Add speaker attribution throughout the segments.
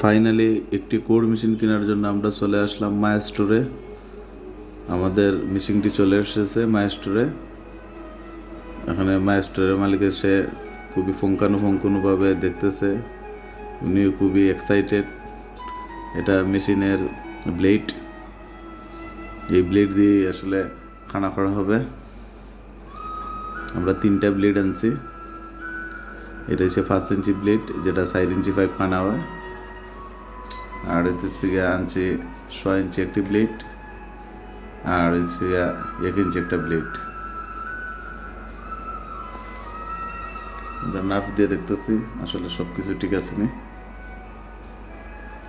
Speaker 1: Finally একটি code machine কেনার জন্য আমরা চলে আসলাম মায়া স্টোরে আমাদের মেশিনটি চলে এসেছে মায়া স্টোরে এখানে মায়া স্টোরের মালিক এসে খুবই ফঙ্কানো ফঙ্কানোভাবে দেখতেছে। উনিও খুবই এক্সাইটেড এটা মেশিনের ব্লেড এই ব্লেড দিয়ে আসলে খানা করা হবে। আমরা তিনটা ব্লেড আনছি। এটা হচ্ছে ফার্স্ট ইঞ্চি ব্লেড যেটা চার ইঞ্চি পাইপ খানা হয় আর এতে থেকে আনছি, ছয় ইঞ্চি একটি ব্লেড আর হচ্ছে এক ইঞ্চি একটা ব্লেড আমরা নাফ দিয়ে দেখতেছি, আসলে সব কিছু ঠিক আছে নি।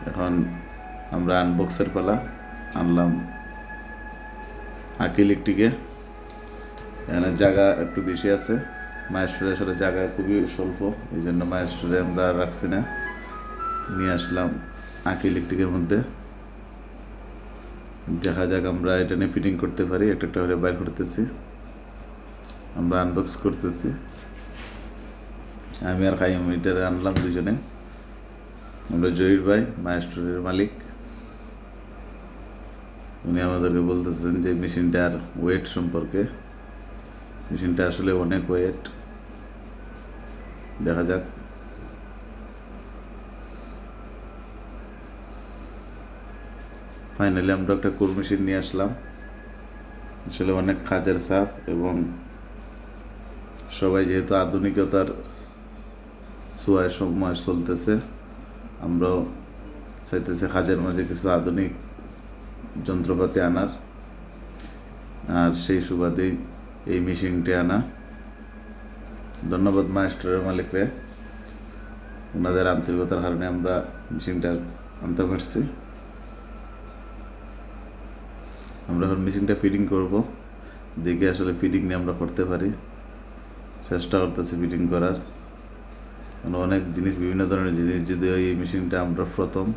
Speaker 1: এখন আমরা আনবক্সের পালা, আনলাম আকিলিকটিকে এখানে জায়গা একটু বেশি আছে মায়েস্টোরে আসলে জায়গা খুবই স্বল্প, এই জন্য মায়েস্টোরে আমরা রাখছি না। নিয়ে আসলাম আঁকি ইলেকট্রিকের মধ্যে। দেখা যাক আমরা এটা নিয়ে ফিটিং করতে পারি, একটা একটা বাইর করতেছি। আমরা আনবক্স করতেছি। আমি আর খাইম, এটা আনলাম দুজনে। আমরা জহির ভাই মায়েস্টোরের মালিক। উনি আমাদেরকে বলতেছেন যে, মেশিনটার ওয়েট সম্পর্কে। মেশিনটা আসলে অনেক ওয়েট দেখা যাক। ফাইনালি আমরা একটা কোর মেশিন নিয়ে আসলাম। আসলে অনেক কাজের চাপ এবং সবাই যেহেতু আধুনিকতার ছোঁয়ায় সময় চলতেছে, আমরাও চাইতেছি কাজের মাঝে কিছু আধুনিক যন্ত্রপাতি আনার। আর সেই সুবাদেই এই মেশিনটি আনা। ধন্যবাদ মাস্টারের মালিকরে। ওনাদের আন্তরিকতার কারণে আমরা মেশিনটা আনতে পারছি। আমরা এখন মেশিনটা ফিটিং করব। দেখে আসলে ফিটিং নিয়ে আমরা করতে পারি। চেষ্টা করতেছি ফিটিং করার। অনেক জিনিস, বিভিন্ন ধরনের জিনিস যদিও এই মেশিনটা আমরা প্রথম,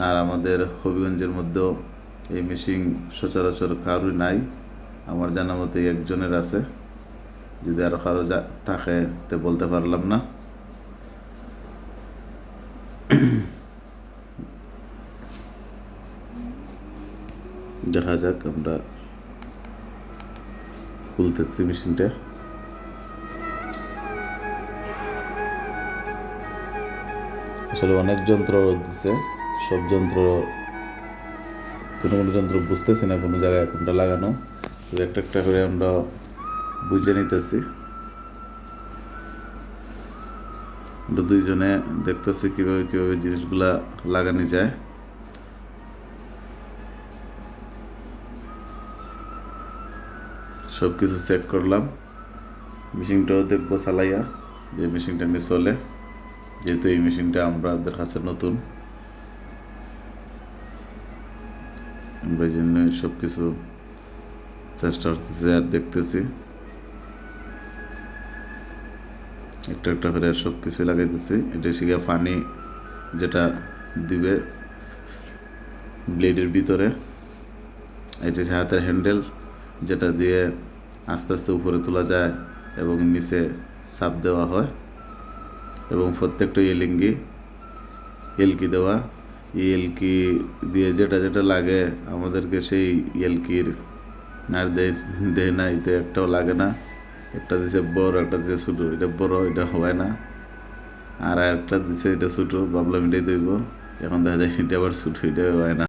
Speaker 1: আর আমাদের হবিগঞ্জের মধ্যেও এই মেশিন সচরাচর কারোই নাই। আমার জানা মতে একজনের আছে। যদি আরও কারও থাকে, তে বলতে পারলাম না। দেখা যাক, আমরা খুলতেছি মেশিনটা। আসলে অনেক যন্ত্র দিছে, সব যন্ত্র, কোনো কোনো যন্ত্র বুঝতেছি না, কোনো জায়গায় কোনটা লাগানো। তো একটা একটা করে আমরা বুঝে নিতেছি। আমরা দুইজনে দেখতেছি কীভাবে কীভাবে জিনিসগুলা লাগানো যায়। সব কিছু সেট করলাম। মেশিনটাও দেখব চালাইয়া যে মেশিনটা নিয়ে চলে যেহেতু এই মেশিনটা আমাদের কাছে নতুন। আমরা এই জন্য সব কিছু চেষ্টা করতেছি আর দেখতেছি। একটা একটা করে সব কিছু লাগাইতেছি। এটা শিখে পানি যেটা দিবে ব্লেডের ভিতরে। এটা হাতের হ্যান্ডেল যেটা দিয়ে আস্তে আস্তে উপরে তোলা যায় এবং নিচে চাপ দেওয়া হয় এবং প্রত্যেকটা এলিঙ্গি এলকি দেওয়া। এলকি দিয়ে যেটা যেটা লাগে আমাদেরকে সেই এলকির আর দেয় না, এতে একটাও লাগে না। একটা দিছে বড়, একটা দিছে ছোটো। এটা বড়, এটা হয় না। আর একটা দিছে এটা ছোটো, ভাবলাম এটাই দইব এখন দেখা যায় সেটা আবার ছোটো এটাই হয় না।